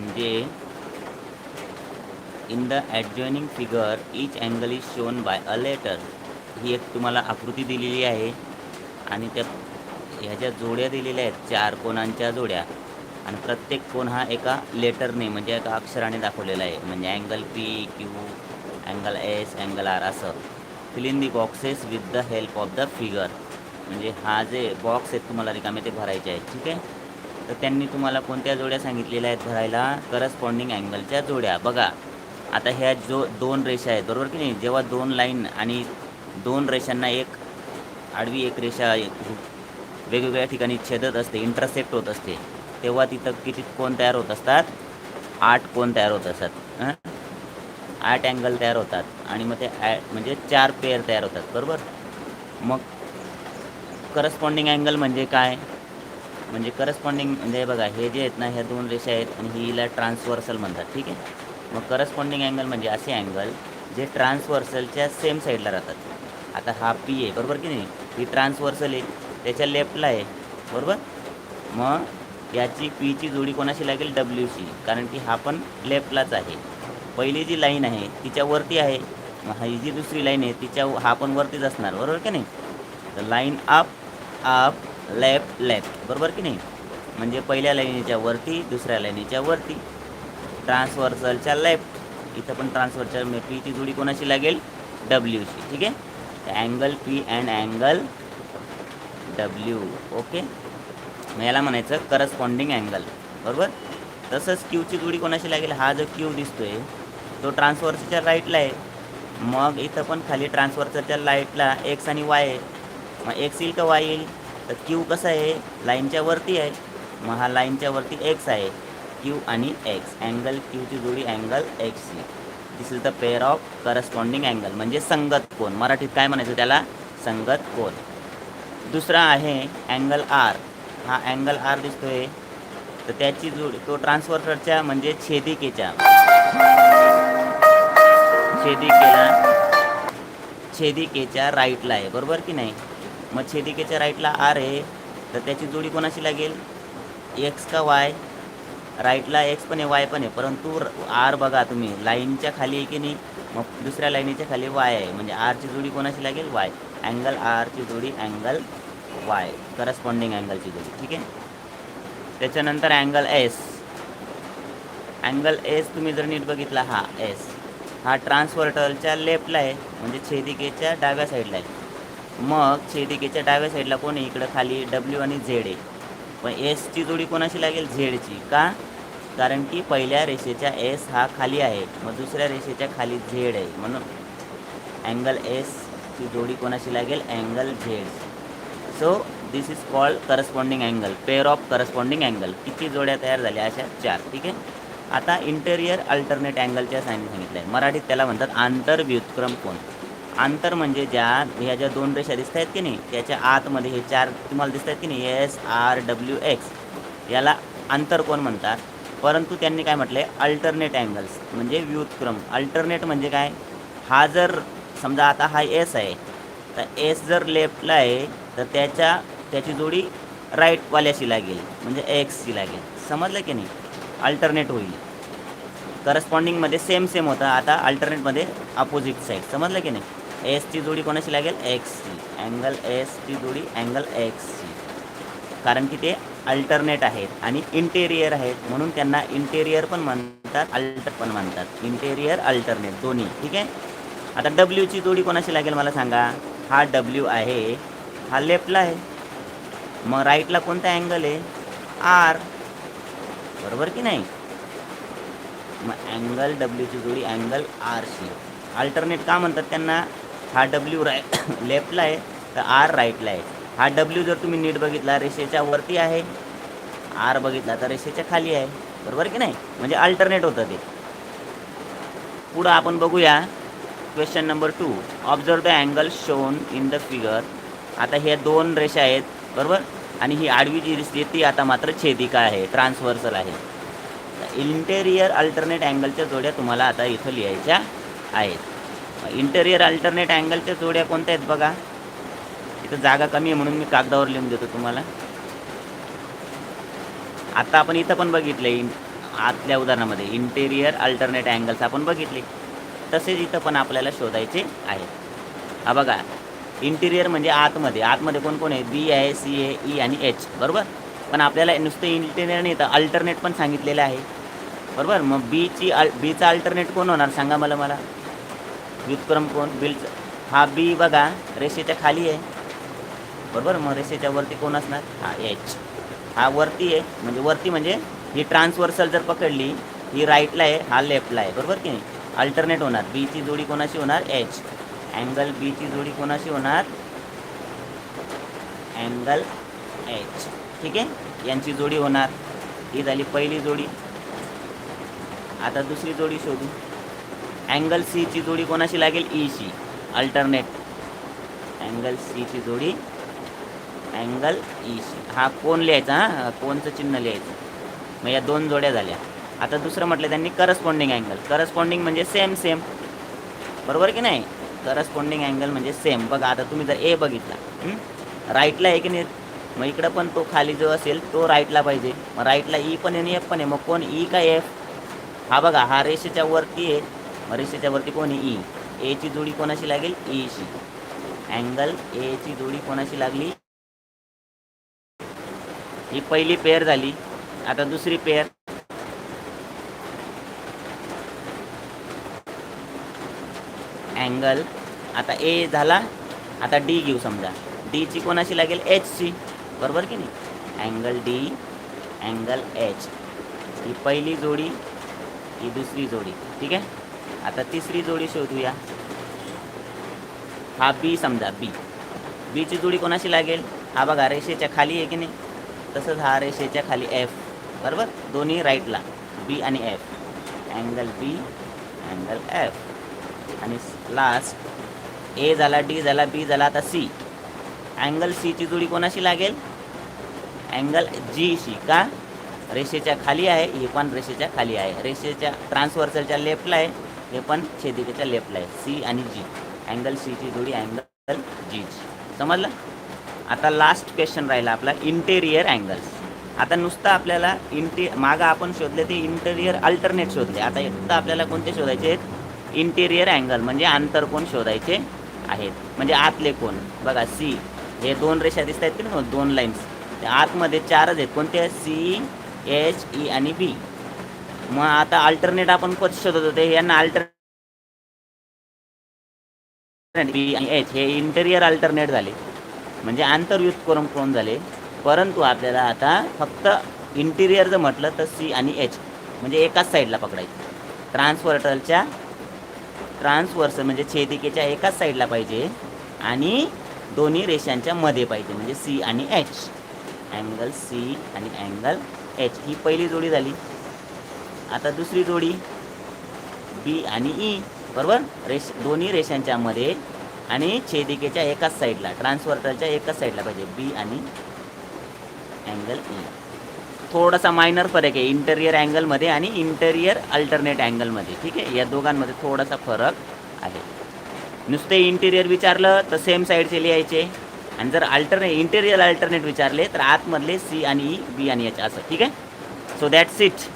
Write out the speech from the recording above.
म्हणजे in the adjoining figure each angle is shown by a letter ही एक तुम्हाला आकृती दिलेली आहे. आणि त्या ह्या ज्या जोड्या दिलेल्या आहेत चार कोणांच्या जोड्या. आणि प्रत्येक कोण हा एका लेटरने म्हणजे एका अक्षराने दाखवलेला आहे. म्हणजे angle P Q angle S angle R असं. Fill in the boxes with the help of the figure म्हणजे हा जे बॉक्स आहेत तुम्हाला रिकामे ते भरायचे आहेत. ठीक आहे? तर त्यांनी तुम्हाला कोणत्या जोड्या सांगितलेल्या आहेत भरायला? करस्पॉन्डिंग अँगलच्या जोड्या. बघा आता ह्या जो दोन रेषा आहेत बरोबर की नाही? जेव्हा दोन लाईन आणि दोन रेषांना एक आडवी एक रेषा वेगवेगळ्या ठिकाणी छेदत असते इंटरसेप्ट होत असते तेव्हा तिथं किती कोण तयार होत असतात? आठ कोण तयार होत असतात. आठ अँगल तयार होतात आणि मग ते ॲ म्हणजे चार पेअर तयार होतात. बरोबर? मग करस्पॉन्डिंग अँगल म्हणजे काय? म्हणजे करस्पॉन्डिंग म्हणजे बघा हे जे आहेत ना ह्या दोन रेषा आहेत आणि हिला ट्रान्सवर्सल म्हणतात ठीक आहे? मग करस्पॉन्डिंग अँगल म्हणजे असे अँगल जे ट्रान्सवर्सलच्या सेम साईडला राहतात. आता हा पी आहे बरोबर की नाही? ही ट्रान्सवर्सल आहे त्याच्या लेफ्टला आहे बरोबर? मग याची पीची जोडी कोणाशी लागेल? डब्ल्यूशी कारण की हा पण लेफ्टलाच आहे. पहिली जी लाईन आहे तिच्यावरती आहे. मग ही जी दुसरी लाईन आहे तिच्या हा पण वरतीच असणार बरोबर की नाही? तर line up up left left बरोबर की नाही? म्हणजे पहिल्या लाईनीच्या वरती दुसऱ्या लाईनीच्या वरती. ट्रान्सवर्सलच्या लेफ्ट. इथं पण ट्रान्सफरच्या पीची म्हणजे जोडी कोणाशी लागेल? डब्ल्यूशी ठीक आहे? Angle P and angle W okay मग याला म्हणायचं करस्पॉन्डिंग अँगल बरोबर? तसंच क्यूची जोडी कोणाशी लागेल? हा जो क्यू दिसतोय तो ट्रान्सफरच्या राईटला आहे. मग इथं पण खाली ट्रान्सफरच्या लाईटला एक्स आणि वाय आहे. मग एक्स येईल का वाय येईल? तर क्यू कसं आहे? लाईनच्या वरती आहे. मग हा लाईनच्या वरती एक्स आहे. क्यू आणि एक्स अँगल क्यूची जोडी angle X this is the pair of corresponding angle म्हणजे संगत कोण मराठीत काय म्हणायचं त्याला? संगत कोण दुसरा आहे अँगल आर हा अँगल आर दिसतोय. तर त्याची जोडी तो ट्रान्सफरच्या म्हणजे छेदिकेच्या. छेदिकेला छेदिकेच्या राईटला आहे. बरोबर की नाही? मग छेदिकेच्या राईटला आर आहे तर त्याची जोडी कोणाशी लागेल एक्स का वाय राईटला एक्स पण आहे वाय पण आहे परंतु आर बघा तुम्ही लाईनच्या खाली आहे की नाही? मग दुसऱ्या लाईनीच्या खाली वाय आहे म्हणजे आरची जोडी कोणाशी लागेल वाय अँगल आरची जोडी अँगल वाय करस्पॉन्डिंग अँगलची जोडी ठीक आहे? त्याच्यानंतर अँगल एस अँगल एस तुम्ही जर नीट बघितला हा एस हा ट्रान्सफर्टलच्या लेफ्टला आहे म्हणजे छेदिकेच्या डाव्या साईडला आहे. मग छेदिकेच्या डाव्या साईडला कोण आहे? इकडं खाली डब्ल्यू आणि झेड आहे. पण एसची जोडी कोणाशी लागेल? झेडची का? कारण की पहिल्या रेषेच्या एस हा खाली आहे. मग दुसऱ्या रेषेच्या खाली झेड आहे. म्हणून अँगल एसची जोडी कोणाशी लागेल? Angle Z so this is called corresponding angle pair of corresponding angle किती जोड्या तयार झाल्या? अशा चार. ठीक आहे? आता इंटेरियर अल्टरनेट अँगलच्या सांग सांगितलं आहे मराठीत त्याला म्हणतात आंतरव्युत्क्रम कोण आंतर म्हणजे ज्या ह्या ज्या दोन रेषा दिसत आहेत की नाही त्याच्या आतमध्ये हे चार तुम्हाला दिसत आहेत की नाही एस आर डब्ल्यू एक्स याला आंतरकोण म्हणतात? परंतु त्यांनी काय म्हटलं आहे अल्टरनेट अँगल्स म्हणजे व्युत्क्रम. अल्टरनेट म्हणजे काय? हा जर समजा आता हा एस आहे तर एस जर लेफ्टला आहे तर त्याच्या त्याची जोडी राईटवाल्याशी लागेल म्हणजे एक्सची लागेल. समजलं की नाही? अल्टरनेट होईल. करस्पॉन्डिंगमध्ये सेम सेम होतं. आता अल्टरनेटमध्ये अपोजिट साईड समजलं की नाही? एसची जोडी कोणाशी लागेल? एक्सची अँगल एसची जोडी अँगल एक्सची कारण की ते अल्टरनेट आहेत आणि इंटेरियर आहेत. म्हणून त्यांना इंटेरियर पण म्हणतात अल्टर पण म्हणतात. इंटेरियर अल्टरनेट दोन्ही. ठीक आहे? आता डब्ल्यूची जोडी कोणाशी लागेल मला सांगा? हा डब्ल्यू आहे. हा लेफ्टला आहे. मग राईटला कोणता अँगल आहे? आर बरोबर की नाही? मग अँगल डब्ल्यूची जोडी अँगल आरशी अल्टरनेट का म्हणतात त्यांना? हा डब्ल्यू राय लेफ्टला आहे तर आर राईटला आहे. हा डब्ल्यू जर तुम्ही नीट बघितला रेषेच्या वरती आहे. आर बघितला तर रेषेच्या खाली आहे. बरोबर की नाही? म्हणजे अल्टरनेट होतं ते. पुढं आपण बघूया. Question number two observe the angle shown in the figure आता हे दोन रेषा आहेत बरोबर? आणि ही आडवी जी दिसते ती आता मात्र छेदिका आहे ट्रान्सव्हर्सल आहे. इंटेरियर अल्टरनेट अँगलच्या जोड्या तुम्हाला आता इथं लिहायच्या आहेत. इंटेरियर अल्टरनेट अँगलच्या जोड्या कोणत्या आहेत बघा. इथं जागा कमी आहे म्हणून मी कागदावर लिहून देतो तुम्हाला. आता आपण इथं पण बघितलं आतल्या उदाहरणामध्ये इंटेरियर अल्टरनेट अँगल्स आपण बघितले. तसेच इथं पण आपल्याला शोधायचे आहे. हा बघा. इंटिरियर म्हणजे आतमध्ये. आतमध्ये कोण कोण आहे? बी आहे सी आहे ई आणि एच बरोबर? पण आपल्याला नुसतं इंटेरियर नाही तर अल्टरनेट पण सांगितलेलं आहे. बरोबर? मग बीची अल बीचा अल्टरनेट कोण होणार? सांगा मला मला. व्युत्क्रम कोण? बिलचं हा बी बघा रेषेच्या खाली आहे. बरोबर? मग रेषेच्या वरती कोण असणार? हा एच हा वरती आहे म्हणजे वरती म्हणजे ही ट्रान्सवर्सल जर पकडली ही राईटला आहे हा लेफ्टला आहे. बरोबर की नाही? अल्टरनेट होणार. बीची जोडी कोणाशी होणार? एच अँगल बीची जोडी कोणाशी होणार? अँगल एच ठीक आहे? यांची जोडी होणार. ही झाली पहिली जोडी. आता दुसरी जोडी शोधू. अँगल सीची जोडी कोणाशी लागेल? ईशी अल्टरनेट अँगल सीची जोडी. अँगल ईशी e हा कोण लिहायचा हा? कोणचं चिन्ह लिहायचं? मग या दोन जोड्या झाल्या. आता दुसरं म्हटलं त्यांनी करस्पॉन्डिंग अँगल करस्पॉन्डिंग म्हणजे सेम सेम बरोबर की नाही? करस्पॉन्डिंग अँगल म्हणजे सेम बघा आता तुम्ही जर ए बघितला राईटला आहे की नाही मग इकडं पण तो खाली जो असेल तो राईटला पाहिजे. मग राईटला ई e पण आहे आणि एफ पण आहे. मग कोण? ई का एफ हा बघा हा रेषेच्या वरती आहे. मग त्याच्यावरती कोण आहे? ई. एची जोडी कोणाशी लागेल? ईशी अँगल एची जोडी कोणाशी लागली? ही पहिली पेअर झाली. आता दुसरी पेअर अँगल. आता ए झाला. आता डी घेऊ समजा. डीची कोणाशी लागेल? एच सी बरोबर की नाही? Angle D angle H. ही पहिली जोडी ही दुसरी जोडी. ठीक आहे? आता तिसरी जोडी शोधूया. हा बी समजा बी. बीची जोडी कोणाशी लागेल? हा बघा रेषेच्या खाली आहे की नाही? तसंच हा रेषेच्या खाली एफ बरोबर? दोन्ही राईटला बी आणि F angle B angle F आणि लास्ट ए झाला डी झाला बी झाला आता सी अँगल सीची जोडी कोणाशी लागेल? अँगल जीशी का? रेषेच्या खाली आहे ही पण रेषेच्या खाली आहे. रेषेच्या ट्रान्सवर्सलच्या लेफ्टला आहे. हे पण छेदिकेच्या लेफ्टला आहे. सी आणि जी अँगल सीची जोडी अँगल जी समजलं? आता लास्ट क्वेश्चन राहिला आपला इंटेरियर अँगल्स आता नुसतं आपल्याला इंटे मागं आपण शोधले ते इंटेरियर अल्टरनेट शोधले. आता एकदा आपल्याला कोणते शोधायचे आहेत? इंटेरियर अँगल म्हणजे आंतरकोण शोधायचे आहेत? म्हणजे आतले कोण? बघा सी हे दोन रेषा दिसत आहेत की दोन लाईन्स आतमध्ये चारच आहेत. कोणते? सी एच ई आणि बी मग आता अल्टरनेट आपण कोच शोधत होते? यांना अल्टर बी आणि एच हे इंटेरियर अल्टरनेट झाले. म्हणजे आंतरयुक्त करून कोण झाले. परंतु आपल्याला आता फक्त इंटिरियर जर म्हटलं तर सी आणि एच म्हणजे एकाच साईडला पकडायचं. ट्रान्सवर्टलच्या ट्रान्सवर्सल म्हणजे छेदिकेच्या एकाच साईडला पाहिजे आणि दोन्ही रेषांच्या मध्ये पाहिजे. म्हणजे सी आणि एच अँगल सी आणि अँगल एच ही पहिली जोडी झाली. आता दुसरी जोडी. बी आणि ई बरोबर? रेष दोन्ही रेषांच्या मध्ये आणि छेदिकेच्या एकाच साईडला ट्रान्सवर्टरच्या एकाच साईडला पाहिजे. बी आणि अँगल ई e. थोडासा मायनर फरक आहे इंटेरियर अँगलमध्ये आणि इंटेरियर अल्टरनेट अँगलमध्ये ठीक आहे? या दोघांमध्ये थोडासा फरक आहे. नुसते इंटेरियर विचारलं तर सेम साईडचे लिहायचे. आणि जर अल्टरनेट इंटेरियर अल्टरनेट विचारले तर आतमधले सी आणि e, ई बी आणि एच असं ठीक आहे? So that's it